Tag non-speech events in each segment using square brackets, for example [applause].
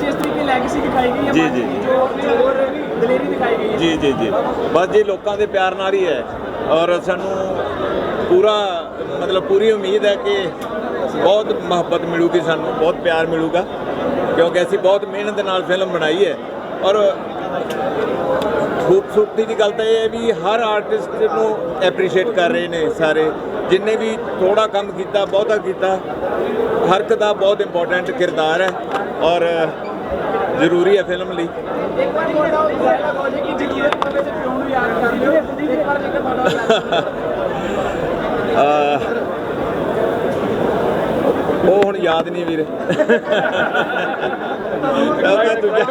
ਜਿਸ ਤਰੀਕੇ ਲੈਗੇਸੀ ਦਿਖਾਈ ਗਈ ਹੈ ਜੀ, ਜੀ। ਜੋ ਹੋਰ ਦਲੇਰੀ ਦਿਖਾਈ ਗਈ ਹੈ। ਜੀ ਜੀ ਜੀ। ਬਸ ਜੀ ਲੋਕਾਂ ਦੇ ਪਿਆਰ ਨਾਲ ਹੀ ਹੈ। ਔਰ ਸਾਨੂੰ ਪੂਰਾ ਮਤਲਬ ਪੂਰੀ ਉਮੀਦ ਹੈ ਕਿ ਬਹੁਤ ਮੁਹੱਬਤ ਮਿਲੂਗੀ ਸਾਨੂੰ ਬਹੁਤ ਪਿਆਰ ਮਿਲੂਗਾ। ਕਿਉਂਕਿ ਅਸੀਂ ਬਹੁਤ ਮਿਹਨਤ ਨਾਲ ਫਿਲਮ ਬਣਾਈ ਹੈ। ਔਰ ਖੂਬਸੂਰਤੀ ਦੀ ਗੱਲ ਤਾਂ ਇਹ ਹੈ ਵੀ ਹਰ ਆਰਟਿਸਟ ਨੂੰ ਐਪਰੀਸ਼ੀਏਟ ਕਰ ਰਹੇ ਨੇ ਸਾਰੇ। ਜਿੰਨੇ ਵੀ ਥੋੜਾ ਕੰਮ ਕੀਤਾ ਬਹੁਤਾ ਕੀਤਾ ਹਰ ਇੱਕ ਦਾ ਬਹੁਤ ਇੰਪੋਰਟੈਂਟ ਕਿਰਦਾਰ ਹੈ। ਔਰ ਜ਼ਰੂਰੀ ਹੈ ਫਿਲਮ ਲਈ। [laughs] ਉਹ ਹੋ ਹੁਣ ਯਾਦ ਨਹੀਂ ਵੀਰ। ਕਿਉਂਕਿ [laughs] ਦੂਜਾ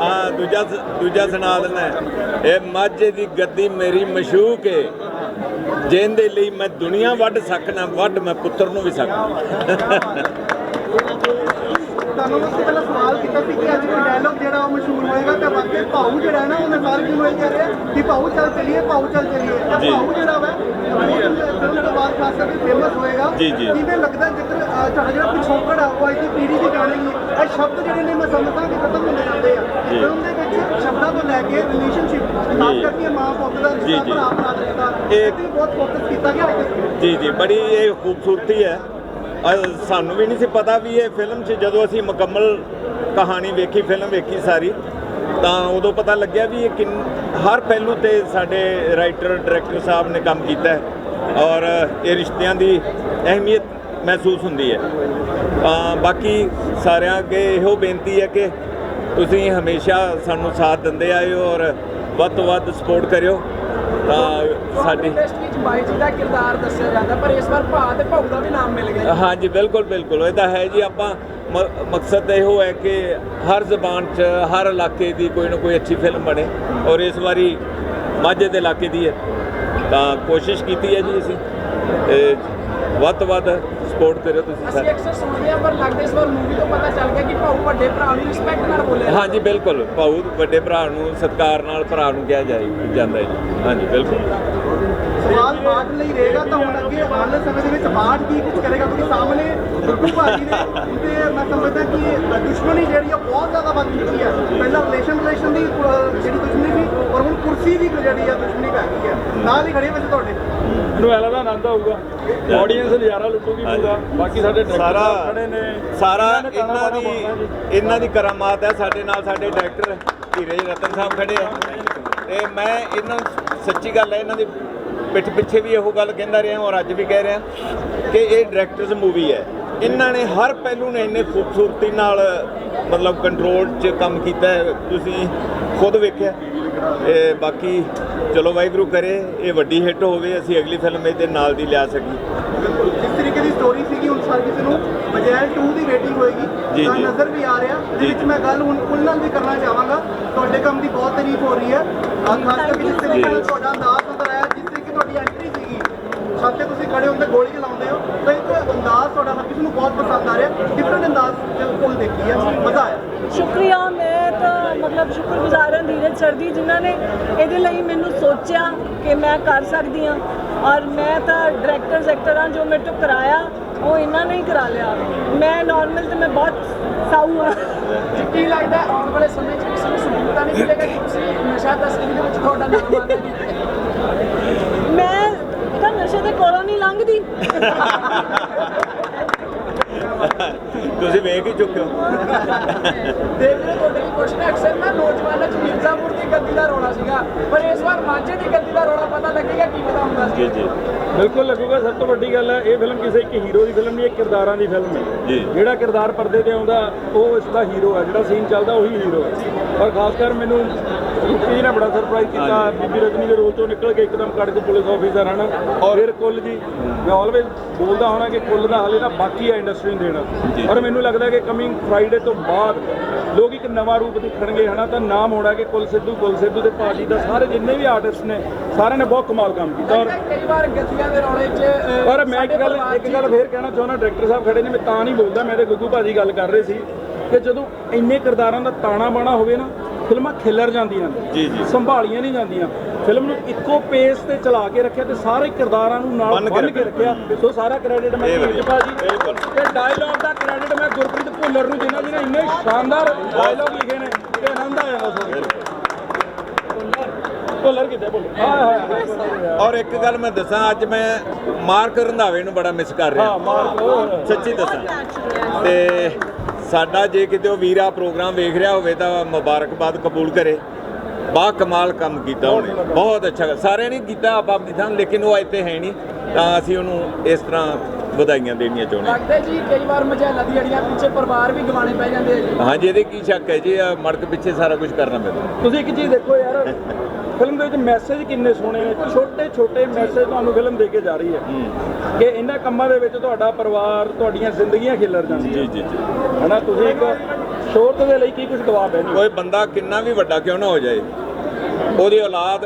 ਹਾਂ ਦੂਜਾ ਦੂਜਾ ਸੁਣਾ ਦਿੰਦਾ ਇਹ ਮਾਝੇ ਦੀ ਗੱਦੀ ਮੇਰੀ ਮਸ਼ੂਕ ਏ। ਜਿਹਦੇ ਲਈ ਮੈਂ ਦੁਨੀਆ ਵੱਢ ਸਕਣਾ ਵੱਢ ਮੈਂ ਪੁੱਤਰ ਨੂੰ ਵੀ ਸਕਣਾ ਤੁਹਾਨੂੰ ਉਸ ਤੋਂ ਪਹਿਲਾਂ ਸਵਾਲ ਕੀਤਾ ਸੀ ਕਿ ਅੱਜ ਕੋਈ ਡਾਇਲੌਗ ਜਿਹੜਾ ਉਹ ਮਸ਼ਹੂਰ ਹੋਏਗਾ ਤਾਂ ਵਾਕਈ ਭਾਊ ਜਿਹੜਾ ਹੈ ਨਾ ਉਹ ਮਿਸਾਲ ਕਿਉਂ ਇਹ ਕਹਿ ਰਿਹਾ ਕਿ ਭਾਊ ਚੱਲ ਚਲੀਏ ਭਾਊ ਚੱਲ ਚਲੀਏ ਤਾਂ ਜੀ। ਭਾਊ ਜਿਹੜਾ ਵਾ ਫਿਲਮ ਤੋਂ ਬਾਅਦ ਖਾਸ ਕਰਕੇ ਫੇਮਸ ਹੋਏਗਾ ਜੀ, ਜੀ। ਕਿਵੇਂ ਲੱਗਦਾ ਜੇਕਰ ਤੁਹਾਡਾ ਜਿਹੜਾ ਪਿਛੋਕੜ ਆ ਉਹ ਅੱਜ ਦੀ ਪੀੜ੍ਹੀ ਵੀ ਜਾਣੇਗੀ ਇਹ ਸ਼ਬਦ ਜਿਹੜੇ ਨੇ ਮੈਂ ਸਮਝਦਾ ਕਿ ਖਤਮ ਹੁੰਦੇ ਜਾਂਦੇ ਆ ਜੀ। ਫਿਲਮ ਦੇ ਵਿੱਚ ਸ਼ਬਦਾਂ ਤੋਂ ਲੈ ਕੇ ਰਿਲੇਸ਼ਨਸ਼ਿਪ ਖਾਸ ਜੀ। ਕਰਕੇ ਮਾਂ ਪੁੱਤ ਦਾ ਜੀ, ਰਿਸ਼ਤਾ ਜੀ। ਭਰਾ ਭਰਾ ਦਾ ਰਿਸ਼ਤਾ ਇਹ- ਬਹੁਤ ਫੋਕਸ ਕੀਤਾ ਗਿਆ ਜੀ ਜੀ ਬੜੀ ਇਹ ਖੂਬਸੂਰਤੀ ਹੈ ਸਾਨੂੰ ਵੀ ਨਹੀਂ ਸੀ ਪਤਾ ਵੀ ਇਹ ਫਿਲਮ 'ਚ ਜਦੋਂ ਅਸੀਂ ਮੁਕੰਮਲ ਕਹਾਣੀ ਵੇਖੀ, ਫਿਲਮ ਵੇਖੀ ਸਾਰੀ, ਤਾਂ ਉਦੋਂ ਪਤਾ ਲੱਗਿਆ ਵੀ ਇਹ ਕਿੰਨ, ਹਰ ਪਹਿਲੂ ਤੇ ਸਾਡੇ ਰਾਈਟਰ, ਡਾਇਰੈਕਟਰ ਸਾਹਿਬ ਨੇ ਕੰਮ ਕੀਤਾ ਹੈ ਔਰ ਇਹ ਰਿਸ਼ਤਿਆਂ ਦੀ ਅਹਿਮੀਅਤ ਮਹਿਸੂਸ ਹੁੰਦੀ ਹੈ। ਤਾਂ ਬਾਕੀ ਸਾਰਿਆਂ ਅੱਗੇ ਇਹੋ ਬੇਨਤੀ ਹੈ ਕਿ ਤੁਸੀਂ ਹਮੇਸ਼ਾ ਸਾਨੂੰ ਸਾਥ ਦਿੰਦੇ ਆਏ ਹੋ ਔਰ ਵੱਧ ਤੋਂ ਵੱਧ ਸਪੋਰਟ ਕਰਿਓ। ਤਾਂ ਸਾਡੀ ਇੰਡਸਟਰੀ ਵਿੱਚ ਬਾਈ ਜੀ ਦਾ ਕਿਰਦਾਰ ਦੱਸਿਆ ਜਾਂਦਾ ਪਰ ਇਸ ਵਾਰ ਭਾ ਤੇ ਭਾਊ ਦਾ ਵੀ ਨਾਮ ਮਿਲ ਗਿਆ ਜੀ। ਹਾਂਜੀ ਬਿਲਕੁਲ ਬਿਲਕੁਲ ਇਹ ਤਾਂ ਹੈ ਜੀ ਆਪਾਂ ਮਕਸਦ ਇਹੋ ਹੈ ਕਿ ਹਰ ਜ਼ਬਾਨ 'ਚ ਹਰ ਇਲਾਕੇ ਦੀ ਕੋਈ ਨਾ ਕੋਈ ਅੱਛੀ ਫਿਲਮ ਬਣੇ ਔਰ ਇਸ ਵਾਰੀ ਮਾਝੇ ਦੇ ਇਲਾਕੇ ਦੀ ਹੈ ਤਾਂ ਕੋਸ਼ਿਸ਼ ਕੀਤੀ ਹੈ ਜੀ ਅਸੀਂ ਵੱਧ ਤੋਂ ਵੱਧ ਸਪੋਰਟ ਕਰਿਓ ਤੁਸੀਂ ਅਸੀਂ ਸਾਰੇ ਅਕਸਰ ਸੁਣਦੇ ਹਾਂ ਪਰ ਲੱਗਦਾ ਇਸ ਵਾਰ ਮੂਵੀ ਤੋਂ ਪਤਾ ਚੱਲ ਗਿਆ ਕਿ ਭਾਊ ਵੱਡੇ ਭਰਾ ਨੂੰ ਰਿਸਪੈਕਟ ਨਾਲ ਜਾਂਦਾ। ਹਾਂਜੀ ਬਿਲਕੁਲ। ਭਾਊ ਵੱਡੇ ਭਰਾ ਨੂੰ ਸਤਿਕਾਰ ਨਾਲ ਭਰਾ ਨੂੰ ਕਿਹਾ ਜਾਏ ਜਾਂਦਾ ਹੈ ਜੀ। ਹਾਂਜੀ ਬਿਲਕੁਲ। ਸਵਾਲ ਬਾਟ ਲਈ ਰਹੇਗਾ ਤਾਂ ਹੁਣ ਅੱਗੇ ਆਉਣ ਵਾਲੇ ਸਮੇਂ ਦੇ ਵਿੱਚ ਬਾਟ ਕੀ ਕੁਝ ਕਰੇਗਾ? ਕਿਉਂਕਿ ਸਾਹਮਣੇ ਗੁੱਗੂ ਭਾਜੀ ਨੇ ਤੇ ਮੈਂ ਸਮਝਦਾ ਕਿ ਦੁਸ਼ਮਣੀ ਜਿਹੜੀ ਆ ਬਹੁਤ ਜ਼ਿਆਦਾ ਵੱਧ ਚੁੱਕੀ ਹੈ। ਪਹਿਲਾਂ ਰਿਲੇਸ਼ਨ ਰਿਲੇਸ਼ਨ ਦੀ ਅਹ, ਜਿਹੜੀ ਦੁਸ਼ਮਣੀ ਸੀ ਔਰ ਹੁਣ ਕੁਰਸੀ ਦੀ ਜਿਹੜੀ ਆ ਦੁਸ਼ਮਣੀ ਪੈ ਗਈ ਹੈ। ਨਾਲ ਹੀ ਖੜੇ ਵਿੱਚ ਤੁਹਾਡੇ। ਮੈਨੂੰ ਐਲਾ ਦਾ ਆਨੰਦ ਆਊਗਾ। ਆਡੀਅנס ਨਜ਼ਾਰਾ ਲੁੱਟੂਗੀ ਪੂਰਾ ਬਾਕੀ ਸਾਡੇ ਸਾਰਾ ਸਾਹਿਬ ਖੜੇ ਨੇ। ਸਾਰਾ ਇਹਨਾਂ ਦੀ। ਇਹਨਾਂ ਦੀ ਕਰਾਮਾਤ ਹੈ। ਸਾਡੇ ਨਾਲ ਸਾਡੇ ਡਾਇਰੈਕਟਰ ਧੀਰਜ ਰਤਨ ਸਾਹਿਬ ਖੜੇ ਆ। ਤੇ ਮੈਂ ਇਹਨਾਂ ਸੱਚੀ ਗੱਲ ਹੈ ਇਹਨਾਂ ਦੀ ਪਿੱਠ ਪਿੱਛੇ ਵੀ ਇਹੋ ਗੱਲ ਕਹਿੰਦਾ ਰਿਹਾ ਔਰ ਅੱਜ ਵੀ ਕਹਿ ਰਿਹਾ ਕਿ ਇਹ ਡਾਇਰੈਕਟਰਸ ਮੂਵੀ ਹੈ। ਇਹਨਾਂ ਨੇ ਹਰ ਪਹਿਲੂ ਨੇ ਇੰਨੇ ਖੂਬਸੂਰਤੀ ਨਾਲ ਮਤਲਬ ਕੰਟਰੋਲ 'ਚ ਕੰਮ ਕੀਤਾ ਹੈ। ਤੁਸੀਂ ਖੁਦ ਵੇਖਿਆ। ਤੇ ਬਾਕੀ ਚਲੋ ਵਾਹਿਗੁਰੂ ਕਰੇ ਇਹ ਵੱਡੀ ਹਿੱਟ ਹੋਵੇ ਅਸੀਂ ਅਗਲੀ ਫਿਲਮ ਇਹਦੇ ਨਾਲ ਦੀ ਲਿਆ ਸਕੀਏ ਜਿਸ ਤਰੀਕੇ ਦੀ ਸਟੋਰੀ ਸੀਗੀ ਹੁਣ ਹਰ ਕਿਸੇ ਨੂੰ ਬਜੈਲ 2 ਦੀ ਵੇਟਿੰਗ ਹੋਏਗੀ ਜੀ। ਨਜ਼ਰ ਵੀ ਆ ਰਿਹਾ ਜੀ, ਜਿਹਦੇ ਵਿੱਚ। ਮੈਂ ਗੱਲ ਹੁਣ ਨਾਲ ਵੀ ਕਰਨਾ ਚਾਹਾਂਗਾ। ਤੁਹਾਡੇ ਕੰਮ ਦੀ ਬਹੁਤ ਤਾਰੀਫ ਹੋ ਰਹੀ ਹੈ। ਖਾਸ ਕਰਕੇ ਜਿਸ ਤਰੀਕੇ ਨਾਲ ਤੁਹਾਡਾ ਅੰਦਾਜ਼ ਨਜ਼ਰ ਆਇਆ ਜਿਸ ਤਰੀਕੇ ਤੁਹਾਡੀ ਐਂਟਰੀ ਸੀਗੀ ਤੇ ਤੁਸੀਂ ਖੜੇ ਹੁੰਦੇ ਗੋਲੀ ਚਲਾਉਂਦੇ ਹੋ ਤਾਂ ਇੱਕ ਅੰਦਾਜ਼ ਤੁਹਾਡਾ ਹਰ ਕਿਸੇ ਨੂੰ ਬਹੁਤ ਪਸੰਦ ਆ ਰਿਹਾ ਡਿਫਰੈਂਟ ਅੰਦਾਜ਼ ਬਿਲਕੁਲ ਦੇਖੀ ਹੈ ਮਜ਼ਾ ਆਇਆ। ਸ਼ੁਕਰੀਆ ਮੈਂ ਮਤਲਬ ਸ਼ੁਕਰਗੁਜ਼ਾਰ ਹਾਂ ਧੀਰਜ ਸਰ ਦੀ ਜਿਨ੍ਹਾਂ ਨੇ ਇਹਦੇ ਲਈ ਮੈਨੂੰ ਸੋਚਿਆ ਕਿ ਮੈਂ ਕਰ ਸਕਦੀ ਹਾਂ। ਔਰ ਮੈਂ ਤਾਂ ਡਾਇਰੈਕਟਰਸ ਐਕਟਰਾਂ ਜੋ ਮੇਰੇ ਤੋਂ ਕਰਾਇਆ, ਉਹ ਇਹਨਾਂ ਨੇ ਹੀ ਕਰਾ ਲਿਆ। ਮੈਂ ਨਾਰਮਲ ਤੇ ਮੈਂ ਬਹੁਤ ਸਾਊ ਹਾਂ। ਕੀ ਲੱਗਦਾ ਆਉਣ ਵਾਲੇ ਸਮੇਂ 'ਚ ਕਿਸੇ ਨੂੰ ਸਬੂਤ ਨਹੀਂ ਮਿਲੇਗਾ? ਕਿ ਤੁਸੀਂ ਨਸ਼ਾ ਤਸਕਰੀ ਦੇ ਵਿੱਚ ਤੁਹਾਡਾ ਨਾਮ ਆਉਂਦਾ ਜੀ ਮੈਂ ਤਾਂ ਨਸ਼ੇ ਦੇ ਕੋਲੋਂ ਨਹੀਂ ਲੰਘਦੀ ਤੁਸੀਂ ਵੇਖ ਹੀ ਚੁੱਕੇ ਹੋ। ਦੇਖ ਰਹੇ ਤੁਹਾਡੇ ਕੀ ਕੁਐਸਚਨ ਅਕਸਰ ਨਾ ਨੌਜਵਾਨਾਂ 'ਚ ਮਿਰਜ਼ਾਪੁਰ ਦੀ ਗੱਦੀ ਦਾ ਰੋਣਾ ਸੀਗਾ ਪਰ ਇਸ ਵਾਰ ਮਾਝੇ ਦੀ ਗੱਦੀ ਦਾ ਰੋਣਾ ਪਤਾ ਲੱਗੇਗਾ ਕੀ ਪਤਾ ਹੁੰਦਾ ਸੀ। ਜੀ ਜੀ। ਬਿਲਕੁਲ ਲੱਗੂਗਾ ਸਭ ਤੋਂ ਵੱਡੀ ਗੱਲ ਹੈ ਇਹ ਫਿਲਮ ਕਿਸੇ ਇੱਕ ਹੀਰੋ ਦੀ ਫਿਲਮ ਨਹੀਂ ਇਹ ਕਿਰਦਾਰਾਂ ਦੀ ਫਿਲਮ ਹੈ। ਜਿਹੜਾ ਕਿਰਦਾਰ ਪਰਦੇ ਤੇ ਆਉਂਦਾ ਉਹ ਇਸ ਦਾ ਹੀਰੋ ਹੈ ਜਿਹੜਾ ਸੀਨ ਚੱਲਦਾ ਉਹੀ ਹੀਰੋ ਹੈ। ਔਰ ਖਾਸ ਕਰ ਮੈਨੂੰ ਜੀ ਨੇ ਬੜਾ ਸਰਪ੍ਰਾਈਜ਼ ਕੀਤਾ। ਬੀਬੀ ਰਜਨੀ ਦੇ ਰੋਲ ਤੋਂ ਨਿਕਲ ਕੇ ਇੱਕਦਮ ਕੱਢ ਕੇ ਪੁਲਿਸ ਆਫੀਸਰ ਹਨ ਔਰ ਫਿਰ ਕੁੱਲ ਜੀ ਮੈਂ ਆਲਵੇਜ਼ ਬੋਲਦਾ ਹੋਣਾ ਕਿ ਕੁੱਲ ਦਾ ਹਾਲੇ ਤਾਂ ਬਾਕੀ ਹੈ ਇੰਡਸਟਰੀ ਨੂੰ। ਦੇਣਾ ਔਰ ਮੈਨੂੰ ਲੱਗਦਾ ਕਿ ਕਮਿੰਗ ਫਰਾਈਡੇ ਤੋਂ ਬਾਅਦ ਲੋਕ ਇੱਕ ਨਵਾਂ ਰੂਪ ਦੇਖਣਗੇ ਹਨਾ ਤਾਂ ਨਾਮ ਹੋਣਾ ਕਿ ਕੁੱਲ ਸਿੱਧੂ ਕੁੱਲ ਸਿੱਧੂ ਦੇ ਪਾਰਟੀ ਦਾ ਸਾਰੇ ਜਿੰਨੇ ਵੀ ਆਰਟਿਸਟ ਨੇ ਸਾਰਿਆਂ ਨੇ ਬਹੁਤ ਕਮਾਲ ਕੰਮ ਕੀਤਾ ਔਰ ਕਈ ਵਾਰ ਗੱਦੀਆਂ ਦੇ ਰੌਲੇ 'ਚ ਪਰ ਮੈਂ ਇੱਕ ਗੱਲ ਇੱਕ ਗੱਲ ਫੇਰ ਕਹਿਣਾ ਚਾਹੁੰਦਾ ਡਾਇਰੈਕਟਰ ਸਾਹਿਬ ਖੜੇ ਨੇ ਮੈਂ ਤਾਂ ਨਹੀਂ ਬੋਲਦਾ ਮੇਰੇ ਗੁੱਗੂ ਭਾਜੀ ਗੱਲ ਕਰ ਰਹੇ ਸੀ ਕਿ ਜਦੋਂ ਇੰਨੇ ਕਿਰਦਾਰਾਂ ਦਾ ਤਾਣਾ ਬਾਣਾ ਹੋਵੇ ਨਾ ਫਿਲਮਾਂ ਖਿਲਰ ਜਾਂਦੀਆਂ ਨੇ ਜੀ, ਜੀ। ਸੰਭਾਲੀਆਂ ਨਹੀਂ ਜਾਂਦੀਆਂ। ਫਿਲਮ ਨੂੰ ਇੱਕੋ ਪੇਸ ਤੇ ਚਲਾ ਕੇ ਰੱਖਿਆ ਤੇ ਸਾਰੇ ਕਿਰਦਾਰਾਂ ਨੂੰ ਨਾਲ ਬੰਨ ਕੇ ਰੱਖਿਆ। ਸੋ ਸਾਰਾ ਕ੍ਰੈਡਿਟ ਮੈਂ ਵਧੀਆ, ਭਾਜੀ। ਤੇ ਡਾਇਲੌਗ ਦਾ ਕ੍ਰੈਡਿਟ ਮੈਂ ਗੁਰਪ੍ਰੀਤ ਭੁੱਲਰ ਨੂੰ ਜਿਨ੍ਹਾਂ ਜਿਹਨੇ ਇੰਨੇ ਸ਼ਾਨਦਾਰ ਡਾਇਲੌਗ ਲਿਖੇ ਨੇ ਤੇ ਆਨੰਦ ਆ ਜਾਂਦਾ ਕੇ ਭੁੱਲਰ ਕਿੱਥੇ ਭੁੱਲਰ? ਹਾਂ ਹਾਂ ਔਰ ਇੱਕ ਗੱਲ ਮੈਂ ਦੱਸਾਂ ਅੱਜ ਮੈਂ ਮਾਰਕ ਰੰਧਾਵੇ ਨੂੰ ਬੜਾ ਮਿਸ ਕਰ ਹਾਂ ਰਿਹਾ ਮਾਰ ਸੱਚੀ ਦੱਸਾਂ। ਤੇ ਸਾਡਾ ਜੇ ਕਿਤੇ ਉਹ ਵੀਰਾ ਪ੍ਰੋਗਰਾਮ ਵੇਖ ਰਿਹਾ ਹੋਵੇ ਤਾਂ ਮੁਬਾਰਕਬਾਦ ਕਬੂਲ ਕਰੇ। ਬਾ ਕਮਾਲ ਕੰਮ ਕੀਤਾ ਉਹਨੇ। ਬਹੁਤ ਅੱਛਾ ਸਾਰਿਆਂ ਨੇ ਕੀਤਾ ਆਪ ਆਪਦੀ ਥਾਂ ਲੇਕਿਨ ਉਹ ਇੱਥੇ ਹੈ ਨਹੀਂ। ਤਾਂ ਅਸੀਂ ਉਹਨੂੰ ਇਸ ਤਰ੍ਹਾਂ ਵਧਾਈਆਂ ਦੇਣੀਆਂ ਚਾਹੁੰਦੇ ਹਾਂ। ਲੱਗਦਾ ਜੀ ਕਈ ਵਾਰ ਮਝੈਲਾ ਦੀ ਅੜੀਆਂ ਪਿੱਛੇ ਪਰਿਵਾਰ ਵੀ ਗਵਾਣੇ ਪੈ ਜਾਂਦੇ ਆ ਜੀ। ਹਾਂਜੀ ਇਹਦੇ ਕੀ ਸ਼ੱਕ ਹੈ ਜੀ? ਆਹ ਮੜਕ ਪਿੱਛੇ ਸਾਰਾ ਕੁਝ ਕਰਨਾ ਪੈਂਦਾ। ਤੁਸੀਂ ਇੱਕ ਚੀਜ਼ ਦੇਖੋ ਯਾਰ ਫਿਲਮ ਦੇ ਵਿੱਚ ਮੈਸੇਜ ਕਿੰਨੇ ਸੋਹਣੇ ਨੇ ਛੋਟੇ ਛੋਟੇ ਮੈਸੇਜ ਤੁਹਾਨੂੰ ਫਿਲਮ ਦੇ ਕੇ ਜਾ ਰਹੀ ਹੈ। ਕਿ ਇਹਨਾਂ ਕੰਮਾਂ ਦੇ ਵਿੱਚ ਤੁਹਾਡਾ ਪਰਿਵਾਰ ਤੁਹਾਡੀਆਂ ਜ਼ਿੰਦਗੀਆਂ ਖਿਲਰ ਜੀ ਜਾਂਦੀਆਂ। ਜੀ ਜੀ ਹਨਾ ਤੁਸੀਂ ਇੱਕ ਸ਼ੋਹਰਤ ਦੇ ਲਈ ਕੀ ਕੁਝ ਬੈਠੇ ਹੋ ਕੋਈ ਬੰਦਾ ਕਿੰਨਾ ਵੀ ਵੱਡਾ ਕਿਉਂ ਨਾ ਹੋ ਜਾਏ। ਉਹਦੀ ਔਲਾਦ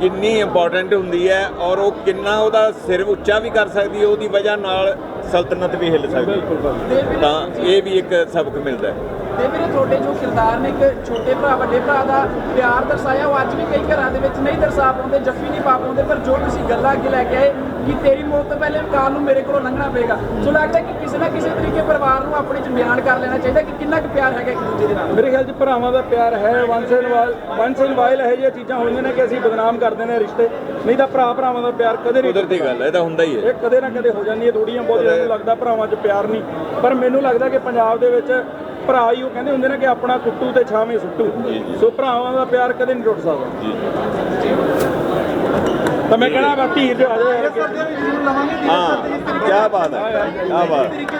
ਕਿੰਨੀ ਇੰਪੋਰਟੈਂਟ ਹੁੰਦੀ ਹੈ ਔਰ ਉਹ ਕਿੰਨਾ ਉਹਦਾ ਸਿਰ ਉੱਚਾ ਵੀ ਕਰ ਸਕਦੀ ਹੈ ਉਹਦੀ ਵਜ੍ਹਾ ਨਾਲ ਸਲਤਨਤ ਵੀ ਹਿੱਲ ਸਕਦੀ ਹੈ। ਤੇ ਇਹ ਵੀ ਇੱਕ ਸਬਕ ਮਿਲਦਾ ਹੈ। ਤੇ ਵੀਰੇ ਤੁਹਾਡੇ ਜੋ ਕਿਰਦਾਰ ਨੇ ਇੱਕ ਛੋਟੇ ਭਰਾ ਵੱਡੇ ਭਰਾ ਦਾ ਪਿਆਰ ਦਰਸਾਇਆ ਉਹ ਅੱਜ ਵੀ ਕਈ ਘਰਾਂ ਦੇ ਵਿੱਚ ਨਹੀਂ ਦਰਸਾ ਪਾਉਂਦੇ ਜੱਫੀ ਨਹੀਂ ਪਾ ਪਾਉਂਦੇ ਪਰ ਜੋ ਤੁਸੀਂ ਗੱਲਾਂ ਅੱਗੇ ਲੈ ਕੇ ਆਏ ਕਿ ਤੇਰੀ ਮੌਤ ਤੋਂ ਪਹਿਲੇ ਕਾਲ ਨੂੰ ਮੇਰੇ ਕੋਲੋਂ ਲੰਘਣਾ ਪਏਗਾ ਸੋ ਲੱਗਦਾ ਕਿ ਕਿਸੇ ਨਾ ਕਿਸੇ ਤਰੀਕੇ ਪਰਿਵਾਰ ਨੂੰ ਆਪਣੇ ਚ ਬਿਆਨ ਕਰ ਲੈਣਾ ਚਾਹੀਦਾ ਕਿ ਕਿੰਨਾ ਕੁ ਪਿਆਰ ਹੈਗਾ ਇੱਕ ਦੂਜੇ ਦੇ ਨਾਲ। ਮੇਰੇ ਖਿਆਲ 'ਚ ਭਰਾਵਾਂ ਦਾ ਪਿਆਰ ਹੈ once and while once and while ਇਹੋ ਜਿਹੀਆਂ ਚੀਜ਼ਾਂ ਹੋਈਆਂ ਨੇ ਕਿ ਅਸੀਂ ਬਦਨਾਮ ਕਰ ਦਿੰਦੇ ਹਾਂ ਰਿਸ਼ਤੇ ਨਹੀਂ ਤਾਂ ਭਰਾ ਭਰਾਵਾਂ ਦਾ ਪਿਆਰ ਕਦੇ ਨਹੀਂ ਕੁਦਰਤੀ ਗੱਲ ਹੈ ਇਹ ਤਾਂ ਹੁੰਦਾ ਹੀ ਹੈ। ਇਹ ਕਦੇ ਨਾ ਕਦੇ ਹੋ ਜਾਂਦੀ ਹੈ ਥੋੜੀਆਂ ਬਹੁਤੀਆਂ ਨੂੰ ਲੱਗਦਾ ਭਰਾਵਾਂ 'ਚ ਪਿਆਰ ਨਹੀਂ ਪਰ ਮੈਨੂੰ ਲੱਗਦਾ ਕਿ ਪੰਜਾਬ ਦੇ ਵਿੱਚ ਭਰਾ ਹੀ ਉਹ ਕਹਿੰਦੇ ਹੁੰਦੇ ਨੇ ਕਿ ਆਪਣਾ ਕੁੱਟੂ ਤੇ ਛਾਵੇਂ ਸੁੱਟੂ। ਸੋ ਭਰਾਵਾਂ ਦਾ ਪਿਆਰ ਕਦੇ ਨਹੀਂ ਟੁੱਟ ਸਕਦਾ। ਤਾਂ ਮੈਂ ਕਹਿਣਾ ਬਾ ਧੀਰ ਜੋ ਆ ਜਾਏ ਹਾਂ ਕੀ ਬਾਤ ਹੈ ਕੀ ਬਾਤ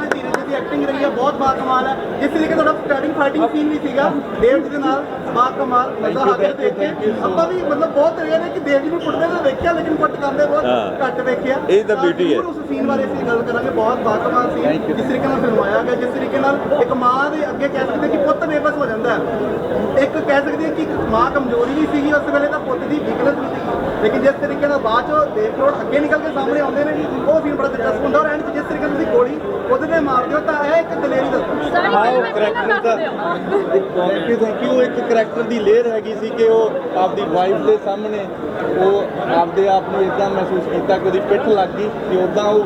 ਦੀ ਐਕਟਿੰਗ ਰਹੀ ਹੈ ਬਹੁਤ ਬਾ ਕਮਾਲ ਹੈ। ਜਿਸ ਤਰੀਕੇ ਤੁਹਾਡਾ ਸਟਾਰਟਿੰਗ ਫਾਈਟਿੰਗ ਸੀਨ ਵੀ ਸੀਗਾ ਦੇਵ ਜੀ ਦੇ ਨਾਲ ਬਾ ਕਮਾਲ ਮਜ਼ਾ ਆ ਗਿਆ ਦੇਖ ਕੇ। ਆਪਾਂ ਵੀ ਮਤਲਬ ਬਹੁਤ ਰਹੇ ਨੇ ਕਿ ਦੇਵ ਜੀ ਨੂੰ ਕੁੱਟਦੇ ਤਾਂ ਵੇਖਿਆ ਲੇਕਿਨ ਕੁੱਟ ਕਰਦੇ ਬਹੁਤ। ਘੱਟ ਵੇਖਿਆ। ਇਹ ਤਾਂ beauty ਹੈ। ਉਸ ਸੀਨ ਬਾਰੇ ਅਸੀਂ ਗੱਲ ਕਰਾਂਗੇ ਬਹੁਤ ਬਾ ਕਮਾਲ ਸੀ ਜਿਸ ਤਰੀਕੇ ਨਾਲ ਫਿਲਮਾਇਆ ਗਿਆ ਜਿਸ ਤਰੀਕੇ ਨਾਲ ਇੱਕ ਮਾਂ ਦੇ ਅੱਗੇ ਕਹਿ ਸਕਦੇ ਕਿ ਪੁੱਤ ਬੇਬਸ ਹੋ ਜਾਂਦਾ ਹੈ। ਇੱਕ ਕਹਿ ਸਕਦੇ ਕਿ ਮਾਂ ਕਮਜ਼ੋਰੀ ਵੀ ਸੀਗੀ ਉਸ ਵੇਲੇ ਤਾਂ ਪੁੱਤ ਦੀ ਵੀਕਨੈਸ ਵੀ ਸੀਗੀ। ਲੇਕਿਨ ਜਿਸ ਤਰੀਕੇ ਨਾਲ ਬਾਅਦ ਚੋਂ ਦੇਵ ਕਰੋੜ ਅੱਗੇ ਨਿਕਲ ਕੇ ਸਾਹਮਣੇ ਆਉਂਦੇ ਨੇ ਉਹ ਸੀਨ ਬੜਾ ਦਿਲਚਸਪ ਹੁੰਦਾ ਔਰ ਐਂਡ ਗੋਲੀ ਉਹਦੇ ਤੇ ਮਾਰਦੇ ਹੋ ਤਾਂ ਇਹ ਇੱਕ ਦਲੇਰੀ ਦੱਸੋ। ਹਾਂ ਉਹ ਕਰੈਕਟਰ ਦਾ ਥੈਂਕ ਯੂ ਥੈਂਕ ਯੂ ਇੱਕ ਕਰੈਕਟਰ ਦੀ ਲੇਅਰ ਹੈਗੀ ਸੀ ਕਿ ਉਹ ਆਪਦੀ ਵਾਈਫ ਦੇ ਸਾਹਮਣੇ ਉਹ ਆਪਦੇ ਆਪ ਨੂੰ ਇਦਾਂ ਮਹਿਸੂਸ ਕੀਤਾ ਕਿ ਉਹਦੀ ਪਿੱਠ ਲੱਗ ਗਈ ਕਿ ਉਦਾਂ ਉਹ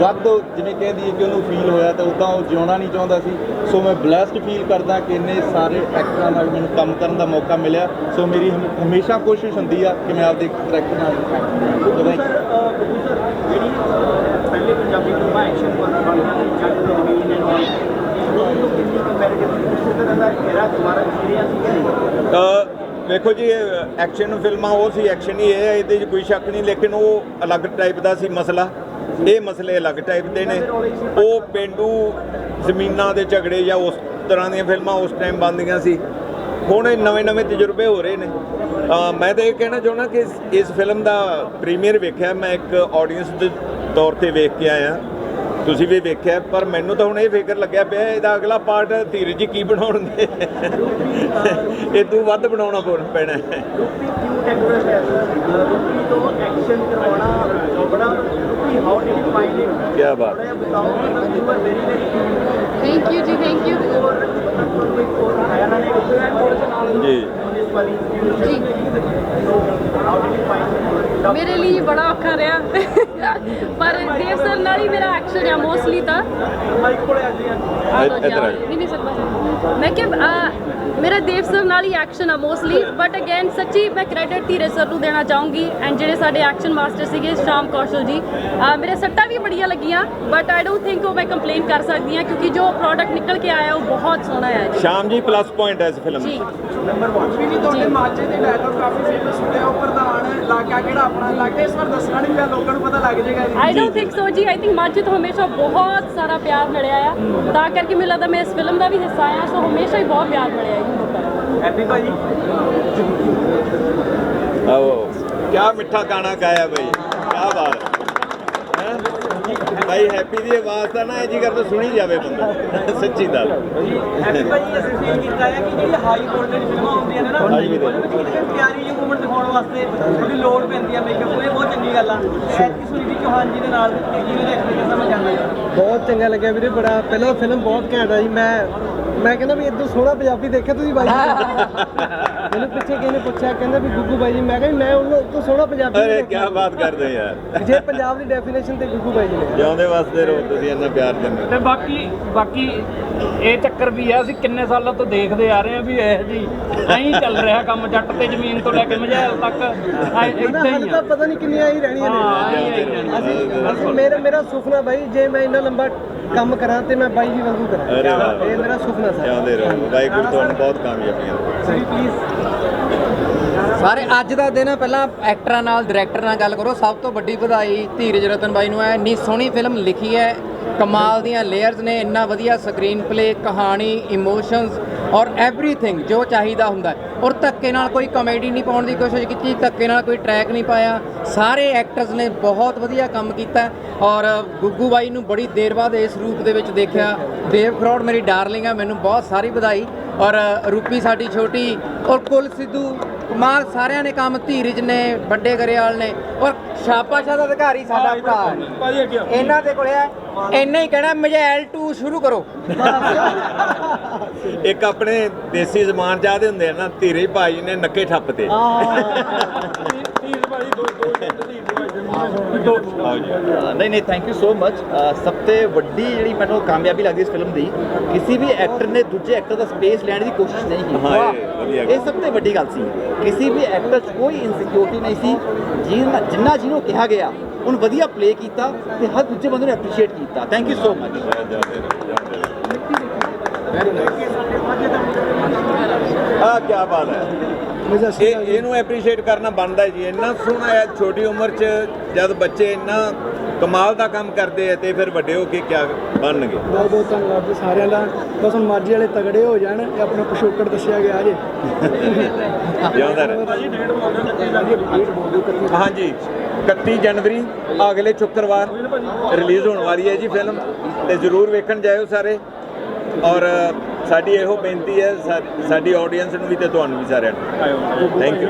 ਵੱਧ ਜਿਵੇਂ ਕਹਿੰਦੀ ਹੈ ਕਿ ਉਹਨੂੰ ਫੀਲ ਹੋਇਆ ਤਾਂ ਉਦਾਂ ਉਹ ਜਿਉਣਾ ਨਹੀਂ ਚਾਹੁੰਦਾ ਸੀ। ਸੋ ਮੈਂ ਬlesed ਫੀਲ ਕਰਦਾ ਕਿ ਇੰਨੇ ਸਾਰੇ ਐਕਟਰਾਂ ਨਾਲ ਮੈਨੂੰ ਕੰਮ ਕਰਨ ਦਾ ਮੌਕਾ ਮਿਲਿਆ। ਸੋ ਮੇਰੀ ਹਮ- ਹਮੇਸ਼ਾ ਕੋਸ਼ਿਸ਼ ਹੁੰਦੀ ਆ ਕਿ ਮੈਂ ਆਪਦੇ ਕਰੈਕਟਰ ਨਾਲ you. ਜਿਹੜੀ ਪਹਿਲੇ ਪੰਜਾਬੀ ਫਿਲਮਾਂ ਐਕਸ਼ਨ ਬਣਦੀਆਂ ਨੇ ਜੱਟ ਦੇ ਜ਼ਮੀਨ ਨੇ ਉਹ ਕਿੰਨੀ ਕੰਪੈਰੀਟਿਵ ਇਸ ਤਰ੍ਹਾਂ ਦਾ ਘੇਰਾ ਦੁਬਾਰਾ ਛੇੜਿਆ ਸੀ ਕਿ ਨਹੀਂ? ਅ, ਵੇਖੋ ਜੀ ਐਕਸ਼ਨ ਫਿਲਮਾਂ ਉਹ ਸੀ ਐਕਸ਼ਨ ਹੀ ਇਹ ਹੈ ਇਹਦੇ 'ਚ ਕੋਈ ਸ਼ੱਕ ਨਹੀਂ ਲੇਕਿਨ ਉਹ ਅਲੱਗ ਟਾਈਪ ਦਾ ਸੀ ਮਸਲਾ। ਇਹ ਮਸਲੇ ਅਲੱਗ ਟਾਈਪ ਦੇ ਨੇ। ਉਹ ਪਿੰਡੂ ਜ਼ਮੀਨਾਂ ਦੇ ਝਗੜੇ ਜਾਂ ਉਸ ਤਰ੍ਹਾਂ ਦੀਆਂ ਫਿਲਮਾਂ ਉਸ ਟਾਈਮ ਬਣਦੀਆਂ ਸੀ। ਹੁਣ ਇਹ ਨਵੇਂ-ਨਵੇਂ ਤਜਰਬੇ ਹੋ ਰਹੇ ਨੇ। ਮੈਂ ਤਾਂ ਇਹ ਕਹਿਣਾ ਚਾਹੁੰਦਾ ਕਿ ਇਸ- ਇਸ ਫਿਲਮ ਦਾ ਪ੍ਰੀਮੀਅਰ ਵੇਖਿਆ। ਮੈਂ ਇੱਕ ਆਡੀਅנס ਦੇ ਤੌਰ ਤੇ ਵੇਖ ਕੇ ਆਇਆ। ਤੁਸੀਂ ਵੀ ਵੇਖਿਆ ਪਰ ਮੈਨੂੰ ਤਾਂ ਹੁਣ ਇਹ ਫਿਕਰ ਲੱਗਿਆ ਪਿਆ ਇਹਦਾ ਅਗਲਾ ਪਾਰਟ ਧੀਰਜ ਜੀ ਕੀ ਬਣਾਉਣਗੇ? ਇਹ ਤੋਂ ਵੱਧ ਬਣਾਉਣਾ ਪੈਣਾ। ਹੈ ਰੂਪੀ ਕਿਊਟ ਐਕਟਰਸ ਹੈ? ਰੂਪੀ ਤੋਂ ਐਕਸ਼ਨ ਕਰਵਾਉਣਾ ਬੜਾ ਰੂਪੀ how did you find it ਕੀ ਬਾਤ। ਥੈਂਕ ਯੂ ਜੀ ਥੈਂਕ ਯੂ ਜੀ। ਜੀ। ਮੇਰੇ ਲਈ ਬੜਾ ਔਖਾ ਰਿਹਾ। ਪਰ ਦੇਵ ਸਰ ਨਾਲ ਹੀ ਮੇਰਾ ਐਕਸ਼ਨ ਹੈ ਮੋਸਟਲੀ ਤਾਂ। ਮਾਈਕ ਕੋਲੇ ਆ ਜੀ ਆ ਆ ਆ। ਨਹੀਂ ਨਹੀਂ ਸਰ ਬਸ ਮੈਂ ਕਿ ਮੇਰਾ ਦੇਵ ਸਰ ਨਾਲ ਹੀ ਐਕਸ਼ਨ ਆ ਮੋਸਟਲੀ ਬਟ ਅਗੇਨ ਸੱਚੀ ਮੈਂ ਕ੍ਰੈਡਿਟ ਧੀਰਜ ਸਰ ਨੂੰ ਦੇਣਾ ਚਾਹੂੰਗੀ। ਐਂਡ ਜਿਹੜੇ ਸਾਡੇ ਐਕਸ਼ਨ ਮਾਸਟਰ ਸੀਗੇ ਸ਼ਾਮ ਕੌਸ਼ਲ ਜੀ ਮੇਰੇ ਸੱਟਾਂ ਵੀ ਬੜੀਆਂ ਲੱਗੀਆਂ। ਬਟ ਆਈ ਡੋਨਟ ਥਿੰਕ ਉਹ ਮੈਂ ਕੰਪਲੇਨ ਕਰ ਸਕਦੀ ਹਾਂ ਕਿਉਂਕਿ ਜੋ ਪ੍ਰੋਡਕਟ ਨਿਕਲ ਕੇ ਆਇਆ ਉਹ ਬਹੁਤ ਸੋਹਣਾ ਹੈ ਜੀ। ਸ਼ਾਮ ਜੀ ਪਲੱਸ ਪੁਆਇੰਟ ਹੈ ਇਸ ਫਿਲਮ ਜੀ। ਵੀ ਜੀ ਤੁਹਾਡੇ ਮਾਝੇ ਦੇ ਡਾਇਲੌਗ ਕਾਫੀ ਫੇਮਸ ਹੁੰਦੇ ਆ ਉਹ ਪ੍ਰਧਾਨ ਇਲਾਕਾ ਕਿਹੜਾ ਆਪਣਾ ਲੱਗਦਾ ਇਸ ਵਾਰ ਦੱਸਣਾ ਨਹੀਂ ਪਿਆ ਲੋਕਾਂ ਨੂੰ ਪਤਾ ਲੱਗ ਜਾਏਗਾ ਜੀ। ਆਈ ਡੋਨਟ ਥਿੰਕ ਸੋ ਜੀ ਆਈ ਥਿੰਕ ਮਾਝੇ ਤੋਂ ਹਮੇਸ਼ਾ ਬਹੁਤ ਸਾਰਾ ਪਿਆਰ ਮਿਲਿਆ ਆ। ਤਾਂ ਕਰਕੇ ਮੈਨੂੰ ਲੱਗਦਾ ਮੈਂ ਇਸ ਫਿਲਮ ਦਾ ਵੀ ਹਿੱਸਾ ਆ ਸੋ ਹਮੇਸ਼ਾ ਹੀ ਬਹੁਤ ਪਿਆਰ ਮਿਲਿਆ ਹੈ ਜੀ ਲੋਕਾਂ ਹੈਪੀ ਭਾਜੀ? ਆਓ। ਕੀ ਮਿੱਠਾ ਗਾਣਾ ਗਾਇਆ ਬਈ ਕੀ ਬਾਤ? ਭਾਈ ਹੈਪੀ ਦੀ ਆਵਾਜ਼ ਤਾਂ ਨਾ ਇਹ ਜੀ ਕਰਦਾ ਸੁਣੀ ਜਾਵੇ ਬੰਦਾ। ਸੱਚੀ ਗੱਲ। ਹੈਪੀ ਭਾਜੀ ਅਸੀਂ ਫੀਲ ਕੀਤਾ ਹੈ ਕਿ ਜਿਹੜੀ ਹਾਈ ਵੋਲਟੇਜ ਫਿਲਮਾਂ ਹੁੰਦੀਆਂ ਨੇ ਨਾ ਹਾਂਜੀ ਵੀਰੇ। ਉਹਨਾਂ ਵਿੱਚ ਕਿਤੇ ਪਿਆਰੀ ਜਿਹੀ ਮੂਵਮੈਂਟ ਦਿਖਾਉਣ ਵਾਸਤੇ ਉਹਦੀ ਲੋੜ ਪੈਂਦੀ ਹੈ ਮੇਕਅਪ ਉਹ ਇਹ ਬਹੁਤ ਚੰਗੀ ਗੱਲ ਆ। ਐਤਕੀ ਸੁਨੀਧੀ ਚੌਹਾਨ ਜੀ ਦੇ ਨਾਲ ਕਿਵੇਂ ਦਾ ਐਕਸਪੀਰੀਅੰਸ ਆ ਮੈਂ ਜਾਣਨਾ ਚਾਹੁੰਦਾ ਬਹੁਤ ਚੰਗਾ ਲੱਗਿਆ ਵੀਰੇ ਬੜਾ ਪਹਿਲਾਂ ਫਿਲਮ ਬਹੁਤ ਘੈਂਟ ਆ ਜੀ ਮੈਂ ਮੈਂ ਕਹਿੰਦਾ ਵੀ ਇਦੋਂ ਸੋਹਣਾ ਪੰਜਾਬੀ ਦੇਖਿਆ ਤੁਸੀਂ ਬਾਈ। [laughs] ਮੈਨੂੰ ਪਿੱਛੇ ਕਿਸੇ ਨੇ ਪੁੱਛਿਆ ਕਹਿੰਦਾ ਵੀ ਗੁੱਗੂ ਬਾਈ ਜੀ ਮੈਂ ਕਿਹਾ ਵੀ ਮੈਂ ਉਹਨੂੰ ਉਦੋਂ ਸੋਹਣਾ ਪੰਜਾਬੀ ਨਹੀਂ ਅਰੇ ਦੇਖਿਆ। ਕੀ ਬਾਤ ਕਰਦੇ ਯਾਰ। ਜੇ ਪੰਜਾਬ ਦੀ ਡੈਫੀਨੇਸ਼ਨ ਤੇ ਗੁੱਗੂ ਬਾਈ ਜੀ ਨੇ। ਜਿਉਂਦੇ ਵਸਦੇ ਰਹੋ ਤੁਸੀਂ ਇੰਨਾ ਪਿਆਰ ਦਿੰਦੇ ਤੇ ਬਾਕੀ ਬਾਕੀ ਇਹ ਚੱਕਰ ਵੀ ਆ ਅਸੀਂ ਕਿੰਨੇ ਸਾਲਾਂ ਤੋਂ ਦੇਖਦੇ ਆ ਰਹੇ ਆ ਵੀ ਇਹ ਜੀ ਐਂ ਚੱਲ ਰਿਹਾ ਕੰਮ ਜੱਟ ਤੇ ਜ਼ਮੀਨ ਤੋਂ ਲੈ ਕੇ ਮਝੈਲ ਤੱਕ। ਐਂ ਹੀ ਤਾਂ ਪਤਾ ਨਹੀਂ ਕਿੰਨੀਆਂ ਹੀ ਰਹਿਣੀਆਂ ਹਾਂ, ਨੇ ਇਹ ਹੀ ਰਹਿਣੀਆਂ। ਅਸੀਂ ਅਸੀਂ ਮੇਰਾ ਮੇਰਾ ਸੁਪਨਾ ਬਾਈ ਜੇ ਮੈਂ ਇੰਨਾ ਲੰਬਾ ਕੰਮ ਕਰਾਂ ਤੇ ਮੈਂ ਬਾਈ ਜੀ ਵਾਂਗੂ ਅਰੇ ਕਰਾਂ ਵਾਹ। ਇਹ ਮੇਰਾ ਸੁਪਨਾ ਸਰ ਜਿਉਂਦੇ ਰਹੋ। ਵਾਹਿਗੁਰੂ ਤੁਹਾਨੂੰ ਬਹੁਤ ਕਾਮਯਾਬੀਆਂ ਦੇਵੇ। ਸਾਰੇ ਅੱਜ ਦਾ ਦਿਨ ਪਹਿਲਾਂ ਐਕਟਰਾਂ ਨਾਲ ਡਾਇਰੈਕਟਰ ਨਾਲ ਗੱਲ ਕਰੋ। ਸਭ ਤੋਂ ਵੱਡੀ ਵਧਾਈ ਧੀਰਜ ਰਤਨ ਬਾਈ ਨੂੰ ਹੈ। ਇੰਨੀ ਸੋਹਣੀ ਫਿਲਮ ਲਿਖੀ ਹੈ। ਕਮਾਲ ਦੀਆਂ ਲੇਅਰਸ ਨੇ ਇੰਨਾ ਵਧੀਆ ਸਕਰੀਨ ਪਲੇ ਕਹਾਣੀ ਇਮੋਸ਼ਨਸ ਔਰ ਐਵਰੀਥਿੰਗ ਜੋ ਚਾਹੀਦਾ ਹੁੰਦਾ। ਔਰ ਧੱਕੇ ਨਾਲ ਕੋਈ ਕਮੇਡੀ ਨਹੀਂ ਪਾਉਣ ਦੀ ਕੋਸ਼ਿਸ਼ ਕੀਤੀ ਧੱਕੇ ਨਾਲ ਕੋਈ ਟਰੈਕ ਨਹੀਂ ਪਾਇਆ ਸਾਰੇ ਐਕਟਰਸ ਨੇ ਬਹੁਤ ਵਧੀਆ ਕੰਮ ਕੀਤਾ ਔਰ ਗੁੱਗੂ ਬਾਈ ਨੂੰ ਬੜੀ ਦੇਰ ਬਾਅਦ ਇਸ ਰੂਪ ਦੇ ਵਿੱਚ ਦੇਖਿਆ ਦੇਵ ਖਰੋੜ ਮੇਰੀ ਡਾਰਲਿੰਗ ਹੈ ਮੈਨੂੰ ਬਹੁਤ ਸਾਰੀ ਵਧਾਈ ਔਰ ਰੂਪੀ ਸਾਡੀ ਛੋਟੀ ਔਰ ਕੁਲ ਸਿੱਧੂ ਕੁਮਾਰ ਸਾਰਿਆਂ ਨੇ ਕੰਮ ਧੀਰਜ ਨੇ ਵੱਡੇ ਗਰੇਵਾਲ ਨੇ ਔਰ ਸ਼ਾਬਾਸ਼ਾ ਦਾ ਅਧਿਕਾਰੀ ਸਾਡਾ ਭਰਾ। ਇਹਨਾਂ ਦੇ ਕੋਲੇ ਹੈ ਇੰਨਾ ਹੀ ਕਹਿਣਾ ਮਜੈਲ 2 ਸ਼ੁਰੂ ਕਰੋ। ਇੱਕ ਆਪਣੇ ਦੇਸੀ ਜ਼ਮਾਨ ਚਾਹਦੇ ਹੁੰਦੇ ਆ ਨਾ ਧੀਰੇ ਭਾਈ ਨੇ ਨੱਕੇ ਠੱਪਤੇ। ਨਹੀਂ ਨਹੀਂ ਥੈਂਕ ਯੂ ਸੋ ਮਚ ਸਭ ਤੋਂ ਵੱਡੀ ਜਿਹੜੀ ਮੈਨੂੰ ਕਾਮਯਾਬੀ ਲੱਗਦੀ ਇਸ ਫਿਲਮ ਦੀ ਕਿਸੇ ਵੀ ਐਕਟਰ ਨੇ ਦੂਜੇ ਐਕਟਰ ਦਾ ਸਪੇਸ ਲੈਣ ਦੀ ਕੋਸ਼ਿਸ਼ ਨਹੀਂ ਕੀਤੀ। ਇਹ ਸਭ ਤੋਂ ਵੱਡੀ ਗੱਲ ਸੀ। ਕਿਸੇ ਵੀ ਐਕਟਰ 'ਚ ਕੋਈ ਇਨਸਿਕਿਉਰਿਟੀ ਨਹੀਂ ਸੀ। ਜਿੰਨਾ ਜਿੰਨਾ ਜਿਹਨੂੰ ਕਿਹਾ ਗਿਆ ਉਹਨ ਵਧੀਆ ਪਲੇ ਕੀਤਾ ਤੇ ਹਰ ਦੂਜੇ ਬੰਦੇ ਨੂੰ ਐਪਰੀਸ਼ੀਏਟ ਕੀਤਾ। ਥੈਂਕ ਯੂ ਸੋ ਮਚ ਆ ਕੀ ਬਾਤ ਹੈ। ਇਹ ਇਹਨੂੰ ਐਪਰੀਸ਼ੀਏਟ ਕਰਨਾ ਬਣਦਾ ਜੀ। ਇੰਨਾ ਸੋਹਣਾ ਹੈ ਛੋਟੀ ਉਮਰ 'ਚ ਜਦ ਬੱਚੇ ਇੰਨਾ ਕਮਾਲ ਦਾ ਕੰਮ ਕਰਦੇ ਆ ਤੇ ਫਿਰ ਵੱਡੇ ਹੋ ਕੇ ਕੀ ਬਣਨਗੇ? ਬਹੁਤ ਬਹੁਤ ਧੰਨਵਾਦ ਜੀ ਸਾਰਿਆਂ ਦਾ। ਬਸ ਹੁਣ ਮਰਜ਼ੀ ਵਾਲੇ ਤਗੜੇ ਹੋ ਜਾਣ ਇਹ ਆਪਣਾ ਪਿਛੋਕੜ ਦੱਸਿਆ ਗਿਆ ਜੇ। ਜਿਉਂਦਾ ਰਹੇ। ਹਾਂਜੀ। 31 ਜਨਵਰੀ, ਅਗਲੇ ਸ਼ੁੱਕਰਵਾਰ ਰਿਲੀਜ਼ ਹੋਣ ਵਾਲੀ ਹੈ ਜੀ ਫਿਲਮ ਤੇ ਜਰੂਰ ਵੇਖਣ ਜਾਇਓ ਸਾਰੇ। ਔਰ ਸਾਡੀ ਇਹੋ ਬੇਨਤੀ ਹੈ ਸਾਡੀ ਆਡੀਅנס ਨੂੰ ਵੀ ਤੇ ਤੁਹਾਨੂੰ ਵੀ ਸਾਰਿਆਂ ਨੂੰ। Thank you